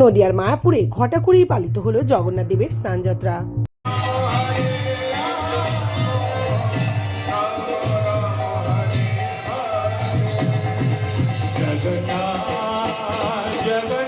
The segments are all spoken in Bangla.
নদিয়ার মায়াপুরে ঘটা করেই পালিত হল জগন্নাথ দেবের স্নানযাত্রা। জগন্নাথ।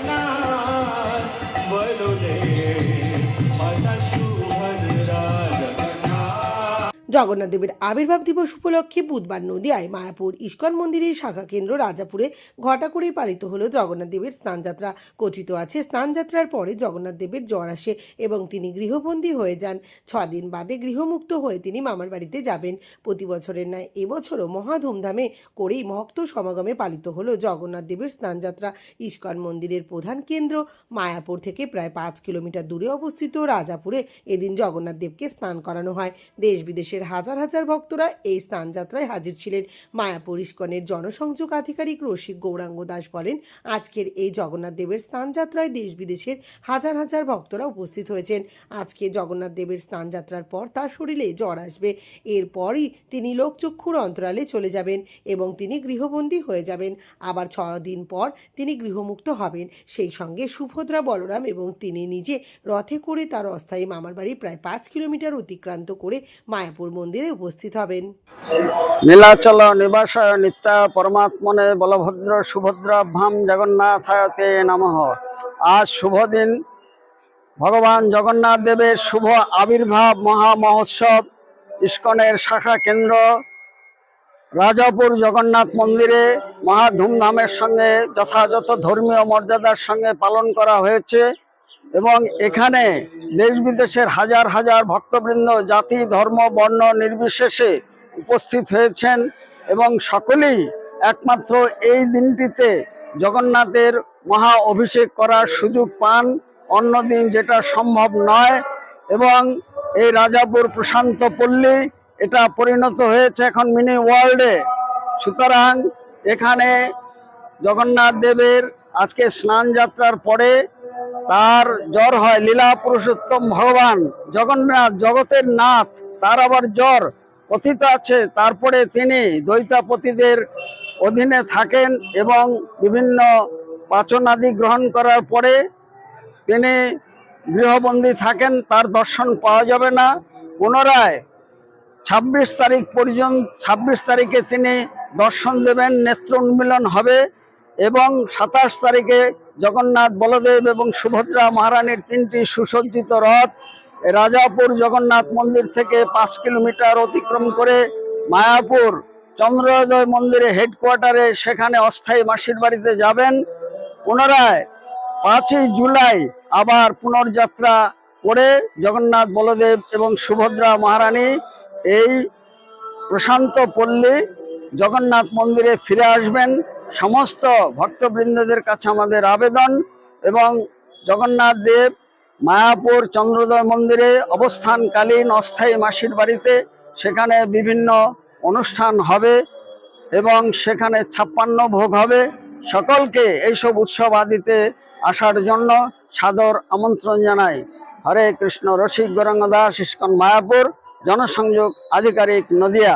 জগন্নাথ দেবের আবির্ভাব দিবস উপলক্ষে বুধবার নদিয়ায় মায়াপুর ইস্কন মন্দিরের শাখা কেন্দ্র রাজাপুরে ঘটা করেই পালিত হলো জগন্নাথ দেবের স্নানযাত্রা। কথিত আছে, স্নানযাত্রার পরে জগন্নাথ দেবের জ্বর আসে এবং তিনি গৃহবন্দী হয়ে যান। ছদিন বাদে গৃহমুক্ত হয়ে তিনি মামার বাড়িতে যাবেন। প্রতি বছরের ন্যায় এবছরও মহা ধুমধামে করেই ভক্ত সমাগমে পালিত হলো জগন্নাথ দেবের স্নানযাত্রা। ইস্কন মন্দিরের প্রধান কেন্দ্র মায়াপুর থেকে প্রায় পাঁচ কিলোমিটার দূরে অবস্থিত রাজাপুরে এদিন জগন্নাথ দেবকে স্নান করানো হয়। দেশ বিদেশের হাজার হাজার ভক্তরা এই স্নানযাত্রায় হাজির ছিলেন। মায়াপুর ইস্কনের জনসংযোগ আধিকারিক রসিক গৌরাঙ্গ দাস বলেন, আজকের এই জগন্নাথ দেবের স্নানযাত্রায় দেশ বিদেশের হাজার হাজার ভক্তরা উপস্থিত হয়েছেন। আজকে জগন্নাথ দেবের স্নানযাত্রার পর তার শরীরে জ্বর আসবে। এরপরই তিনি লোকচক্ষুর অন্তরালে চলে যাবেন এবং তিনি গৃহবন্দী হয়ে যাবেন। আবার ছ দিন পর তিনি গৃহমুক্ত হবেন। সেই সঙ্গে সুভদ্রা বলরাম এবং তিনি নিজে রথে করে তার অস্থায়ী মামার বাড়ি প্রায় পাঁচ কিলোমিটার অতিক্রান্ত করে মায়াপুর মন্দিরে উপস্থিত হবেন। নীলাচল নিবাসায় নিত্যা পরমাত্মনে বলভদ্র সুভদ্রাভ্যাম জগন্নাথাতে নমঃ। আজ শুভ দিন। ভগবান জগন্নাথ দেবের শুভ আবির্ভাব মহা মহোৎসব ইস্কনের শাখা কেন্দ্র। রাজাপুর জগন্নাথ মন্দিরে মহা ধুমধামের সঙ্গে যথাযথ ধর্মীয় মর্যাদার সঙ্গে পালন করা হয়েছে। এবং এখানে দেশ বিদেশের হাজার হাজার ভক্তবৃন্দ, জাতি, ধর্ম, বর্ণ নির্বিশেষে উপস্থিত হয়েছেন এবং সকলেই একমাত্র এই দিনটিতে জগন্নাথের মহা অভিষেক করার সুযোগ পান। অন্য দিন যেটা সম্ভব নয় এবং এই রাজাপুর প্রশান্ত পল্লী এটা পরিণত হয়েছে এখন মিনি ওয়ার্ল্ডে। সুতরাং এখানে জগন্নাথ দেবের আজকে স্নান যাত্রার পরে তার জ্বর হয়, লীলা পুরুষোত্তম ভগবান, জগন্নাথ, জগতের নাথ, তার আবার জ্বর কথিত আছে। তারপরে তিনি দৈতাপতিদের অধীনে থাকেন এবং বিভিন্ন পাচনাদি গ্রহণ করার পরে তিনি গৃহবন্দী থাকেন, তার দর্শন পাওয়া যাবে না। পুনরায় ছাব্বিশ তারিখ পর্যন্ত, ছাব্বিশ তারিখে তিনি দর্শন দেবেন, নেত্র উন্মিলন হবে। এবং সাতাশ তারিখে জগন্নাথ বলদেব এবং সুভদ্রা মহারানীর তিনটি সুসজ্জিত রথ রাজাপুর জগন্নাথ মন্দির থেকে পাঁচ কিলোমিটার অতিক্রম করে মায়াপুর চন্দ্রোদয় মন্দিরে হেডকোয়ার্টারে সেখানে অস্থায়ী মাসির বাড়িতে যাবেন। পুনরায় পাঁচই জুলাই আবার পুনর্যাত্রা করে জগন্নাথ বলদেব এবং সুভদ্রা মহারানী এই প্রশান্ত পল্লী জগন্নাথ মন্দিরে ফিরে আসবেন। সমস্ত ভক্তবৃন্দদের কাছে আমাদের আবেদন এবং জগন্নাথ দেব মায়াপুর চন্দ্রোদয় মন্দিরে অবস্থানকালীন অস্থায়ী মাসির বাড়িতে সেখানে বিভিন্ন অনুষ্ঠান হবে এবং সেখানে ছাপ্পান্ন ভোগ হবে। সকলকে এইসব উৎসব আদিতে আসার জন্য সাদর আমন্ত্রণ জানাই। হরে কৃষ্ণ, রসিক গৌরাঙ্গ দাস, ইস্কন মায়াপুর, জনসংযোগ আধিকারিক নদিয়া।